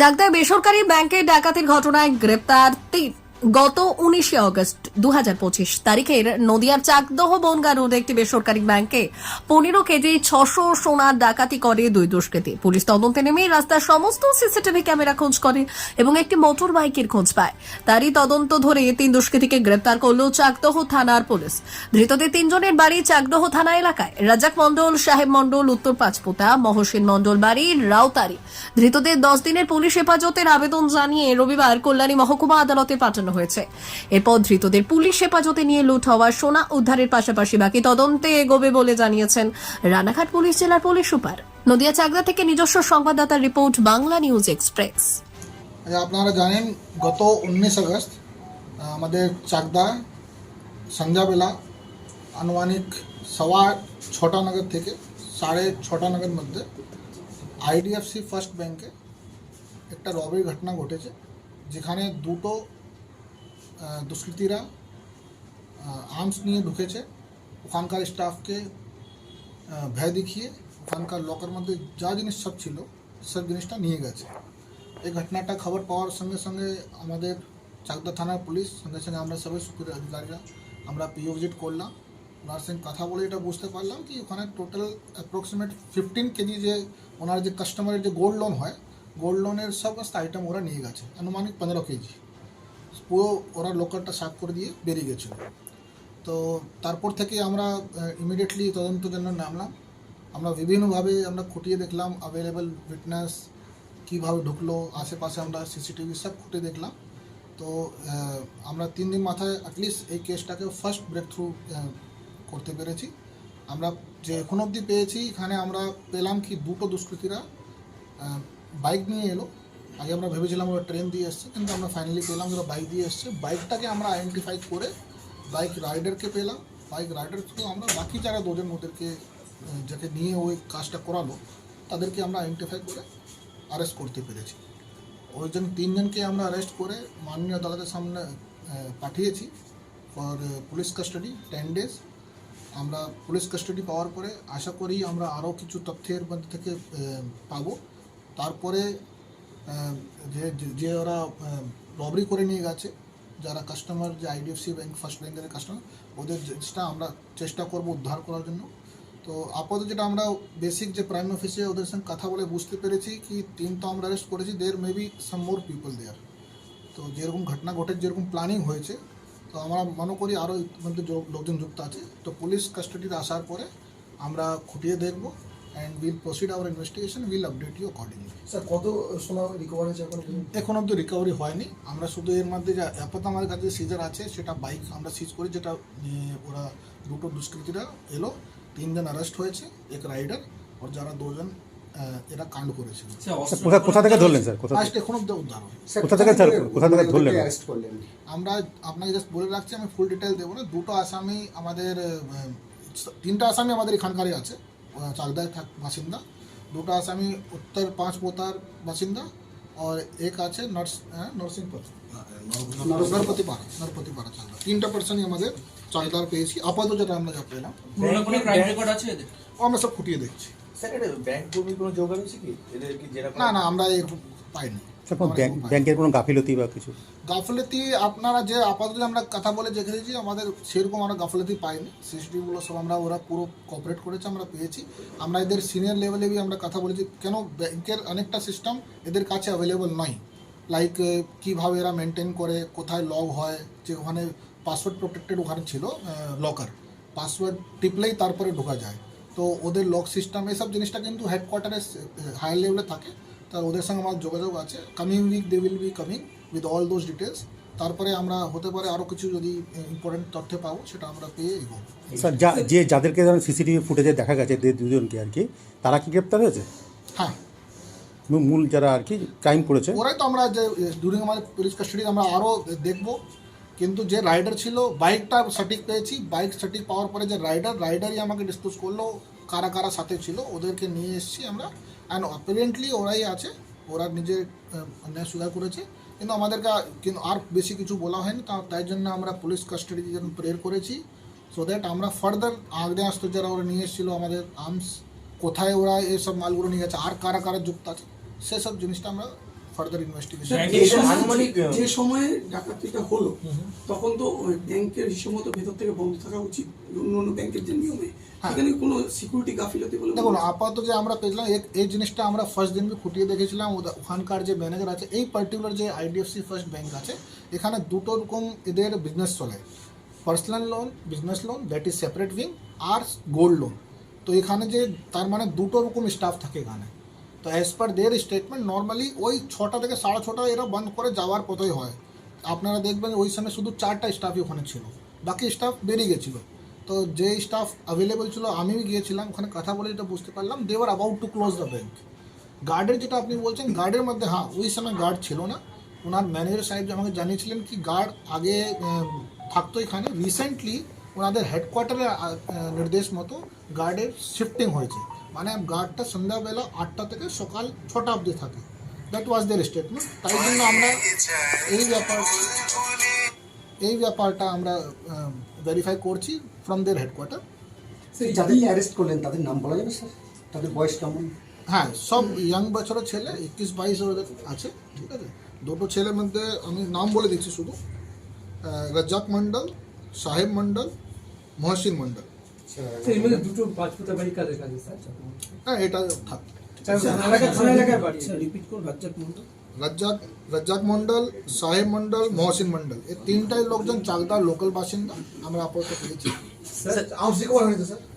চাকদায় বেসরকারি ব্যাংকে ডাকাতির ঘটনায় গ্রেপ্তার তিন। গত উনিশে অগস্ট দু হাজার পঁচিশ তারিখের নদিয়ার চাকদহ বনগা রোড একটি বেসরকারি ব্যাংকে পনেরো কেজি ছশো সোনার ডাকাতি করে দুই দুষ্কৃতী। পুলিশ তদন্তে নেমে রাস্তার সমস্ত সিসিটিভি ক্যামেরা খোঁজ করে এবং একটি মোটর বাইকের খোঁজ পায়। তারই তদন্ত ধরে তিন দুষ্কৃতীকে গ্রেপ্তার করল চাকদহ থানার পুলিশ। ধৃতদের তিনজনের বাড়ি চাকদহ থানা এলাকায়। রাজাক মণ্ডল, সাহেব মণ্ডল, উত্তর পাঁচপোতা, মহসিন মণ্ডল বাড়ি, রাউতারি। ধৃতদের দশ দিনের পুলিশ হেফাজতের আবেদন জানিয়ে রবিবার কল্যাণী মহকুমা আদালতে পাঠানো হয়েছে। এরপর ধৃতদের পুলিশ হেফাজতে নিয়ে লুট হওয়া সোনা উদ্ধারের পাশাপাশি বাকি তদন্তে এগোবে বলে জানিয়েছেন রানাঘাট পুলিশ জেলার পুলিশ সুপার। নদিয়া চাকদা থেকে নিজস্ব সংবাদদাতার রিপোর্ট বাংলা নিউজ এক্সপ্রেস। আচ্ছা, আপনারা জানেন গত উনিশ আগস্ট আমাদের চাকদা সন্ধ্যাবেলা আনুমানিক সওয়া ছটা নাগাদ থেকে সাড়ে ছটা নাগাদ মধ্যে আইডিএফসি ফার্স্ট ব্যাংকে একটা রবের ঘটনা ঘটেছে যেখানে দুটো দুষ্কৃতীরা আর্মস নিয়ে ঢুকেছে। ওখানকার স্টাফকে ভয় দেখিয়ে ওখানকার লকার মধ্যে যা জিনিস সব ছিল, সব জিনিসটা নিয়ে গেছে। এই ঘটনাটা খবর পাওয়ার সঙ্গে সঙ্গে আমাদের চাকদা থানার পুলিশ, সঙ্গে সঙ্গে আমরা সবাই সুপুরের অধিকারীরা আমরা পিও ভিজিট করলাম। ওনার সঙ্গে কথা বলে এটা বুঝতে পারলাম কি ওখানে টোটাল অ্যাপ্রক্সিমেট ফিফটিন কেজি যে ওনার যে কাস্টমারের যে গোল্ড লোন হয় গোল্ড লোনের সমস্ত আইটেম ওরা নিয়ে গেছে। আনুমানিক পনেরো কেজি। পুরো ওরা লোকালটা সাফ করে দিয়ে বেরিয়ে গেছিল। তো তারপর থেকে আমরা ইমিডিয়েটলি তদন্তের জন্য নামলাম। আমরা বিভিন্নভাবে আমরা খুঁটিয়ে দেখলাম অ্যাভেলেবেল উইটনেস কীভাবে ঢুকলো, আশেপাশে আমরা সিসিটিভি সব খুঁটিয়ে দেখলাম। তো আমরা তিন দিন মাথায় অ্যাটলিস্ট এই কেসটাকে ফার্স্ট ব্রেক থ্রু করতে পেরেছি। আমরা যে এখন অবধি পেয়েছি, এখানে আমরা পেলাম কি দুটো দুষ্কৃতীরা বাইক নিয়ে এলো। আগে আমরা ভেবেছিলাম ওরা ট্রেন দিয়ে এসছে, কিন্তু আমরা ফাইনালি পেলাম ওরা বাইক দিয়ে এসছে। বাইকটাকে আমরা আইডেন্টিফাই করে বাইক রাইডারকে পেলাম। বাইক রাইডার থ্রু আমরা বাকি যারা দুজন ওদেরকে যাকে নিয়ে ওই কাজটা করালো, তাদেরকে আমরা আইডেন্টিফাই করে অ্যারেস্ট করতে পেরেছি। ওইজন তিনজনকে আমরা অ্যারেস্ট করে মাননীয় আদালতের সামনে পাঠিয়েছি for police custody ten days আমরা পুলিশ কাস্টাডি পাওয়ার পরে আশা করি আমরা আরও কিছু তথ্যের মধ্যে থেকে পাবো। তারপরে যে, যে- ওরা রবরি করে নিয়ে গেছে, যারা কাস্টমার যে আইডিএফসি ব্যাংক ফার্স্ট ব্যাংকের কাস্টমার ওদের জিনিসটা আমরা চেষ্টা করব উদ্ধার করার জন্য। তো আপাতত যেটা আমরা বেসিক যে প্রাইম অফিসে ওদের সঙ্গে কথা বলে বুঝতে পেরেছি কি টিম তো আমরা অ্যারেস্ট করেছি দেয়ার may be some more people there তো যেরকম ঘটনা ঘটে, যেরকম প্ল্যানিং হয়েছে, তো আমরা মনে করি আরও মধ্যে লোকজন যুক্ত আছে। তো পুলিশ কাস্টাডিতে আসার পরে আমরা খুঁটিয়ে দেখব। And will proceed our investigation will update you accordingly sir কত সোনা রিকভার হয়েছে এখন অব্দি রিকভারি হয়নি। আমরা শুধু এর মধ্যে যে আপাতত আমাদের কাছে সিজার আছে সেটা বাইক আমরা সিজ করি যেটা ওরা দুটো দুষ্কৃতীরা এলো তিনজন অ্যারেস্ট হয়েছে এক রাইডার আর যারা দুজন এরা কাণ্ড করেছিল। স্যার, কোথা কোথা থেকে ধরলেন স্যার? কোথা লাস্ট এখন অব্দি উদ্ধার হয় স্যার, কোথা থেকে স্যার, কোথা থেকে ধরলেন? আমরা আপনাকে জাস্ট বলে রাখছি আমি ফুল ডিটেল দেবো না। দুটো আসামি আমাদের তিনটা আসামি আমাদের এখানকারই আছে। চাকদায় থাক বাসিন্দা। দুটো আসামি উত্তর পাঁচ পোতার বাসিন্দা আর এক আছে নর্স নরসিংপুর নরপতি পাড়া। নরপতি পাড়া। চাকদা। তিনটা পার্সনই আমাদের চাকদার পেয়েছি। আপাতত যেটা আমরা যা পেলাম। আছে আমরা সব ফুটিয়ে দেখছি। স্যার এটা ব্যাংক কর্মীর কোনো যোগ আছে কি? এদের কি যেরকম না না আমরা এরকম পাইনি। ব্যাংকের কোনো গাফিলতি বা কিছু? গাফলতি আপনারা যে আপাতত আমরা কথা বলে দেখেছি আমাদের সেরকম আমরা গাফলতি পাইনি। সিসিটিভিগুলো সব আমরা ওরা পুরো কোঅপারেট করেছে আমরা পেয়েছি। আমরা এদের সিনিয়র লেভেলে আমরা কথা বলেছি কেন ব্যাংকের অনেকটা সিস্টেম এদের কাছে অ্যাভেলেবল নয়। লাইক কীভাবে এরা মেনটেন করে কোথায় লগ হয় যে ওখানে পাসওয়ার্ড প্রোটেক্টেড ওখানে ছিল লকার পাসওয়ার্ড টিপলেই তারপরে ঢোকা যায়। তো ওদের লক সিস্টেম এসব জিনিসটা কিন্তু হেডকোয়ার্টারে হায়ার লেভেলে থাকে। তা ওদের সঙ্গে আমার যোগাযোগ আছে। Coming week they will be coming with all those details তারপরে আমরা হতে পারে আরও কিছু যদি ইম্পর্টেন্ট তথ্য পাবো সেটা আমরা পেয়ে এগোবো। স্যার যা যে যাদেরকে ধরেন সিসিটিভি ফুটেজে দেখা গেছে দুজনকে আর কি তারা কি গ্রেপ্তার হয়েছে? হ্যাঁ। মূল- মূল যারা আর কি ক্রাইম করেছে? ওরাই তো আমরা যে ডিউরিং আমাদের পুলিশ কাস্টাডি আমরা আরও দেখব। কিন্তু যে রাইডার ছিল বাইকটা সঠিক পেয়েছি। বাইক সঠিক পাওয়ার পরে যে রাইডার রাইডারই আমাকে ডিসক্লোজ করল। কারা কারা সাথে ছিল ওদেরকে নিয়ে এসেছি আমরা। অ্যান্ড অ্যাপারেন্টলি ওরাই আছে, ওরা নিজে অন্যায় স্বীকার করেছে। কিন্তু আমাদেরকে কিন্তু আর বেশি কিছু বলা হয়নি তাই জন্য আমরা পুলিশ কাস্টাডি যেন প্রেয়ার করেছি সো দ্যাট আমরা ফার্দার আগে আসতে যারা ওরা নিয়ে এসেছিল আমাদের আর্মস কোথায় ওরা এসব মালগুলো নিয়ে গেছে, আর কারা কারা যুক্ত আছে, সেসব জিনিসটা আমরা ফার্দার ইনভেস্টিগেশন যে সময়- ডাকাতিটা হলো তখন তো ওই ব্যাংকের হিসেব মতো ভেতর থেকে বন্ধ থাকা উচিত। অন্য অন্য ব্যাংকের যে নিয়মে। হ্যাঁ। সেখানে কোনো সিকিউরিটি গাফিলতি বলে দেখুন আপাতত যে আমরা পেয়েছিলাম এই জিনিসটা আমরা ফার্স্ট দিন খুঁটিয়ে দেখেছিলাম। ওখানকার যে ম্যানেজার আছে এই পার্টিকুলার যে আইডিএফসি ফার্স্ট ব্যাংক আছে এখানে দুটো রকম এদের বিজনেস চলে। Personal loan business loan that is separate wing R gold loan তো এখানে যে তার মানে দুটো রকম স্টাফ থাকে এখানে। তো as per their statement normally ওই ছটা থেকে সাড়ে ছটা এরা বন্ধ করে যাওয়ার পথই হয়। আপনারা দেখবেন ওই সময় শুধু চারটা স্টাফই ওখানে ছিল। বাকি স্টাফ বেরিয়ে গেছিল। তো যে স্টাফ অ্যাভেলেবল ছিল আমি গিয়েছিলাম, ওখানে কথা বলে যেটা বুঝতে পারলাম they are about to close the bank গার্ডের যেটা আপনি বলছেন গার্ডের মধ্যে হ্যাঁ ওই সময় গার্ড ছিল না। ওনার ম্যানেজার সাহেব যে আমাকে জানিয়েছিলেন কি গার্ড আগে থাকতো এখানে। রিসেন্টলি ওনাদের হেডকোয়ার্টারের নির্দেশ মতো গার্ডের শিফটিং হয়েছে। মানে গার্ডটা সন্ধ্যাবেলা আটটা থেকে সকাল ছটা অবধি থাকে। দ্যাট ওয়াজ দের স্টেটমেন্ট তাই জন্য আমরা এই ব্যাপার এই ব্যাপারটা আমরা ভেরিফাই করছি ফ্রম দের হেডকোয়ার্টার স্যার যাদেরকে অ্যারেস্ট করলেন তাদের নাম বলা যাবে স্যার তাদের বয়স কেমন? হ্যাঁ সব ইয়াং বছরের ছেলে একত্রিশ বাইশ ওদের আছে ঠিক আছে? দুটো ছেলের মধ্যে আমি নাম বলে দিচ্ছি শুধু। রাজ্জাক মন্ডল সাহেব মন্ডল মহসিন মন্ডল এর মধ্যে দুটো পাঁচফোঁটা বাড়ি কাদের কাছে স্যার হ্যাঁ এটা থাক রিপিট করুন রাজ্জাক মন্ডল রাজ্জাক রাজ্জাক মন্ডল সাহেব মন্ডল মহসিন মন্ডল এই তিনটাই লোকজন চাকদার লোকাল বাসিন্দা আমরা আপাতত পেয়েছি আউস রিকভার হয়েছে স্যার